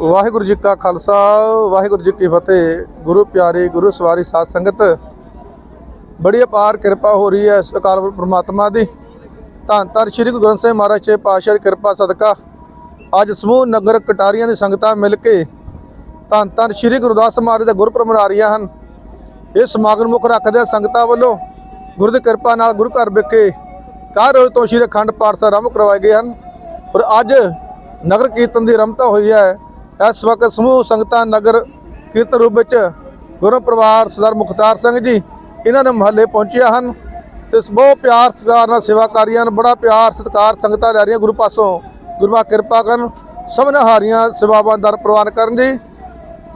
ਵਾਹਿਗੁਰੂ ਜੀ ਕਾ ਖਾਲਸਾ, ਵਾਹਿਗੁਰੂ ਜੀ ਕੀ ਫਤਿਹ। ਗੁਰੂ ਪਿਆਰੇ, ਗੁਰੂ ਸਵਾਰੀ ਸਾਧ ਸੰਗਤ, ਬੜੀ ਅਪਾਰ ਕਿਰਪਾ ਹੋ ਰਹੀ ਹੈ ਇਸ ਅਕਾਲ ਪੁਰਖ ਪ੍ਰਮਾਤਮਾ ਦੀ। ਧੰਨ ਧੰਨ ਸ੍ਰੀ ਗੁਰੂ ਗ੍ਰੰਥ ਸਾਹਿਬ ਮਹਾਰਾਜ ਜੀ, ਪਾਤਸ਼ਾਹ ਦੀ ਕਿਰਪਾ, ਸਦਕਾ। ਅੱਜ ਸਮੂਹ ਨਗਰ ਕਟਾਰੀਆਂ ਦੀ ਸੰਗਤਾਂ ਮਿਲ ਕੇ ਧੰਨ ਧੰਨ ਸ੍ਰੀ ਗੁਰਦਾਸ ਮਹਾਰਾਜ ਦਾ ਗੁਰਪੁਰਬ ਮਨਾ ਰਹੀਆਂ ਹਨ। ਇਹ ਸਮਾਗਮ ਮੁੱਖ ਰੱਖਦੇ ਸੰਗਤਾਂ ਵੱਲੋਂ ਗੁਰੂ ਦੀ ਕਿਰਪਾ ਨਾਲ ਗੁਰੂ ਘਰ ਵਿਖੇ ਕਾਹ ਰੋਜ਼ ਤੋਂ ਸ੍ਰੀ ਅਖੰਡ ਪਾਠ ਸਾਹਿਬ ਆਰੰਭ ਕਰਵਾਏ ਗਏ ਹਨ। ਪਰ ਅੱਜ ਨਗਰ ਕੀਰਤਨ ਦੀ ਰਮਤਾ ਹੋਈ ਹੈ। ਇਸ ਵਕਤ ਸਮੂਹ ਸੰਗਤਾਂ ਨਗਰ ਕੀਰਤਨ ਰੂਪ ਵਿੱਚ ਗੁਰੂ ਪਰਿਵਾਰ ਸਰਦਾਰ ਮੁਖਤਾਰ ਸਿੰਘ ਜੀ ਇਹਨਾਂ ਨੇ ਮਹੱਲੇ ਪਹੁੰਚਿਆ ਹਨ ਤੇ ਬਹੁਤ ਪਿਆਰ ਸਤਿਕਾਰ ਨਾਲ ਸੇਵਾ ਕਰ ਰਹੀਆਂ ਹਨ, ਬੜਾ ਪਿਆਰ ਸਤਿਕਾਰ ਸੰਗਤਾਂ ਲੈ ਰਹੀਆਂ ਗੁਰੂ ਪਾਸੋਂ। ਗੁਰਮਾ ਕਿਰਪਾ ਕਰਨ, ਸਭਨਾਂ ਹਾਰੀਆਂ ਸੇਵਾਵਾਂ ਦਰ ਪ੍ਰਵਾਨ ਕਰਨ ਜੀ।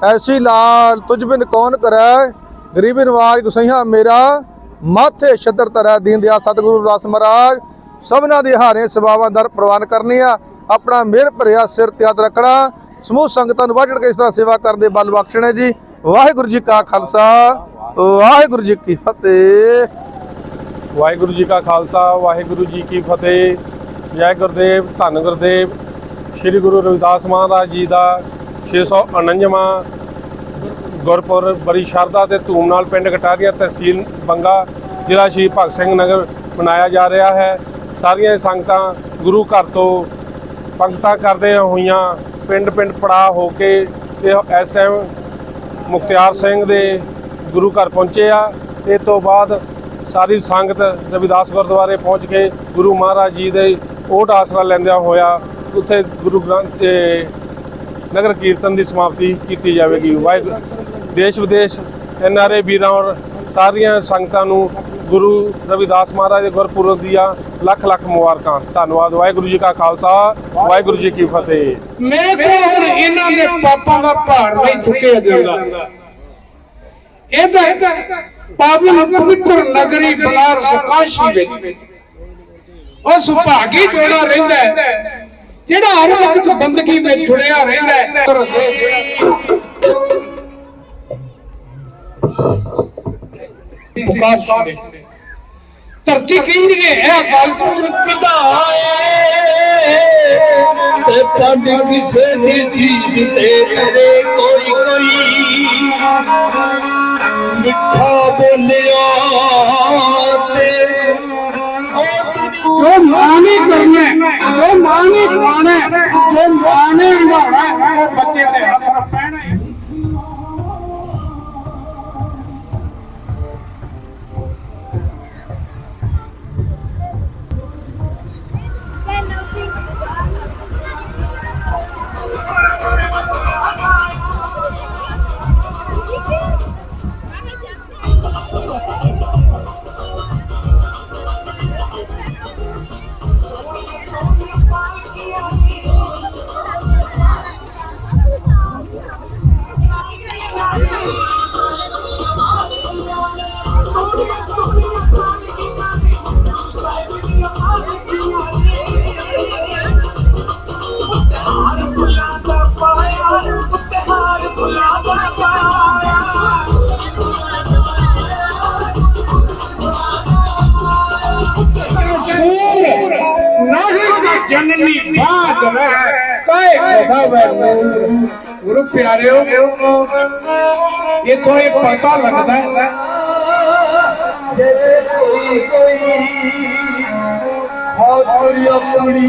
ਐਸੀ ਲਾਲ ਤੁਝ ਬਿਨ ਕੌਣ ਕਰੈ, ਗਰੀਬੀ ਨਵਾਜ ਗੁਸਈਆ ਮੇਰਾ, ਮਾਥੇ ਛਤਰ ਤਰੈ ਦੀਨ ਦਿਆ ਸਤਿਗੁਰੂ ਦਾਸ ਮਹਾਰਾਜ। ਸਭਨਾਂ ਦੀ ਹਾਰੇ ਸੇਵਾਵਾਂ ਦਰ ਪ੍ਰਵਾਨ ਕਰਨੀਆਂ, ਆਪਣਾ ਮਿਹਰ ਭਰਿਆ ਸਿਰ ਤੇ ਹੱਥ ਰੱਖਣਾ ਸਮੂਹ ਸੰਗਤਾਂ ਨੂੰ ਵਾਜੜ ਕੇ ਇਸ ਤਰ੍ਹਾਂ ਸੇਵਾ ਕਰਨ ਦੇ ਬਲ ਬਖਸ਼ਣੇ ਜੀ। ਵਾਹਿਗੁਰੂ ਜੀ ਕਾ ਖਾਲਸਾ, ਵਾਹਿਗੁਰੂ ਜੀ ਕੀ ਫਤਿਹ। ਵਾਹਿਗੁਰੂ ਜੀ ਕਾ ਖਾਲਸਾ, ਵਾਹਿਗੁਰੂ ਜੀ ਕੀ ਫਤਿਹ। ਜੈ ਗੁਰਦੇਵ, ਧੰਨ ਗੁਰਦੇਵ। ਸ੍ਰੀ ਗੁਰੂ ਰਵਿਦਾਸ ਮਹਾਰਾਜ ਜੀ ਦਾ 649ਵਾਂ ਗੁਰਪੁਰ ਬੜੀ ਸ਼ਰਧਾ ਤੇ ਧੂਮ ਨਾਲ ਪਿੰਡ ਕਟਾਰੀਆ ਤਹਿਸੀਲ ਬੰਗਾ ਜ਼ਿਲ੍ਹਾ ਸ਼੍ਰੀ ਭਗਤ ਸਿੰਘ ਨਗਰ ਮਨਾਇਆ ਜਾ ਰਿਹਾ ਹੈ। ਸਾਰੀਆਂ ਸੰਗਤਾਂ ਗੁਰੂ ਘਰ ਤੋਂ ਪੰਗਤਾਂ ਕਰਦੇ ਹੋਈਆਂ ਪਿੰਡ ਪਿੰਡ ਪੜਾ ਹੋ ਕੇ ਤੇ ਇਸ ਟਾਈਮ ਮੁਖਤਿਆਰ ਸਿੰਘ ਦੇ ਗੁਰੂ ਘਰ ਪਹੁੰਚੇ ਆ। ਇਹ ਤੋਂ ਬਾਅਦ ਸਾਰੀ ਸੰਗਤ ਰਵਿਦਾਸ ਗੁਰਦੁਆਰੇ ਪਹੁੰਚ ਕੇ ਗੁਰੂ ਮਹਾਰਾਜ ਜੀ ਦੇ ਓਟ ਆਸਰਾ ਲੈਂਦਿਆਂ ਹੋਇਆ। ਉੱਥੇ ਗੁਰੂ ਗ੍ਰੰਥ ਤੇ ਨਗਰ ਕੀਰਤਨ ਦੀ ਸਮਾਪਤੀ ਕੀਤੀ ਜਾਵੇਗੀ। ਵਾਹਿਗੁਰੂ ਦੇਸ਼ ਵਿਦੇਸ਼ ਐਨਆਰਏ ਵੀਰਾਂ ਔਰ ਸਾਰੀਆਂ ਸੰਗਤਾਂ ਨੂੰ ਗੁਰੂ ਰਵਿਦਾਸ ਮਹਾਰਾਜ ਦੇ ਗੁਰਪੁਰਬ ਦੀਆਂ ਲੱਖ ਲੱਖ ਮੁਬਾਰਕਾਂ। ਧੰਨਵਾਦ, ਵਾਹਿਗੁਰੂ ਜੀ ਕਾ ਖਾਲਸਾ, ਵਾਹਿਗੁਰੂ ਜੀ ਕੀ ਫਤਿਹ। ਮੇਰੇ ਕੋਲ ਹੁਣ ਇਹਨਾਂ ਦੇ ਪਾਪਾਂ ਦਾ ਭਾਰ ਨਹੀਂ ਚੁੱਕਿਆ ਜਾਂਦਾ। ਇਹਦੇ ਪਾਵਨ ਪਵਿੱਤਰ ਨਗਰੀ ਬਨਾਰਸ ਕਾਸ਼ੀ ਵਿੱਚ ਉਹ ਸੁਭਾਗੀ ਜੋੜਾ ਰਹਿੰਦਾ ਜਿਹੜਾ ਹਰ ਵਕਤ ਬੰਦਗੀ ਵਿੱਚ ਜੁੜਿਆ ਰਹਿੰਦਾ ਹੈ। ਪੁਕਾਰ ਸੁਣੇ ਧਰਤੀ ਕਹਿੰਦੀ ਹੈ ਇਹ ਅਕਾਲ ਪੁਰਖ ਕਢਾਏ ਤੇ ਪੰਡ ਕਿਸੇ ਦੀ ਸੀਸ ਤੇ ਕਰੇ ਕੋਈ ਕੋਈ ਮਿੱਠਾ ਬੋਲਿਆ ਤੇ ਜੋ ਮਾਂ ਨੇ ਕਰਨਾ ਜੋ ਮਾਂ ਨੇ ਖਾਣਾ ਹੈ, ਜੋ ਮਾਂ ਨੇ ਹੰਗਾਉਣਾ ਹੈ, ਉਹ ਬੱਚੇ ਤੇ ਦੀ ਜਨਨੀ ਬਾਦ ਰਹਿ। ਕਾਏ ਗੁਰੂ ਪਿਆਰਿਓ, ਇਥੋਂ ਇਹ ਪਤਾ ਲੱਗਦਾ ਹੈ। ਜੇ ਕੋਈ ਕੋਈ ਹਾਜ਼ਰ ਆਪਣੀ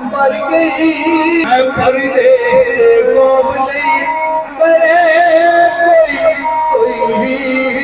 ਮਰ ਗਈ ਐ ਫਰੀਦੇ ਕੋਮ ਨਹੀਂ। ਕਰੇ ਕੋਈ ਕੋਈ ਵੀ